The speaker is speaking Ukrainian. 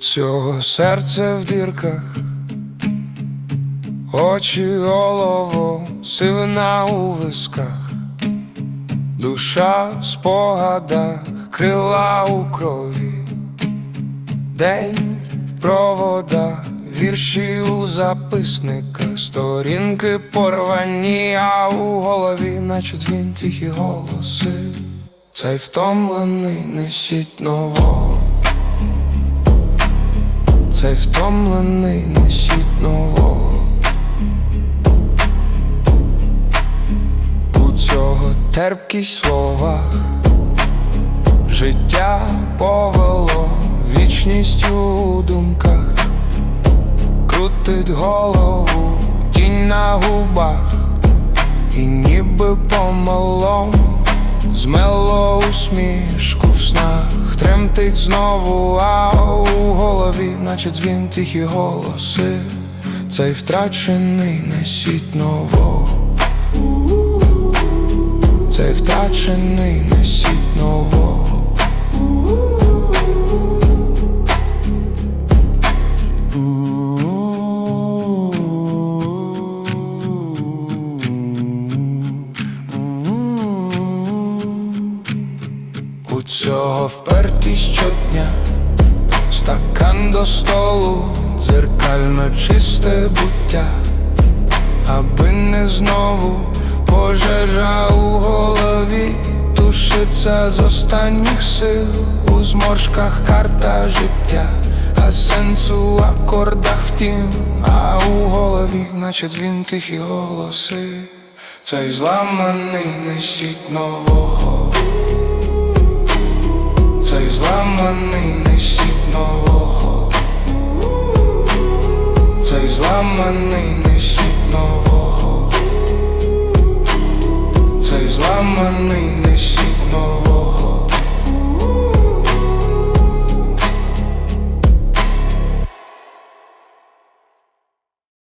цього серце в дірках, очі олово, сивина у висках, душа в спогадах, крила у крові, день в проводах, вірші у записниках, сторінки порвані, а у голові, наче дзвін тихі голоси. Цей втомлений несіть нового. Цей втомлений несіть нового. У цього терпкість слова, життя повело вічністю у думках, крутить голову, тінь на губах, і ніби помилом змело усмішку в снах, тремтить знову, а у голові, наче дзвін тихі голоси, цей втрачений несіть нового. Цей втрачений несіть нового. У цього впертість щодня, стакан до столу, дзеркально чисте буття, аби не знову пожежа у голові, тушиться з останніх сил у зморшках карта життя, а сенсу у акордах втім, а у голові, наче дзвін тихі голоси, цей зламаний несіть нового. Цей зламаний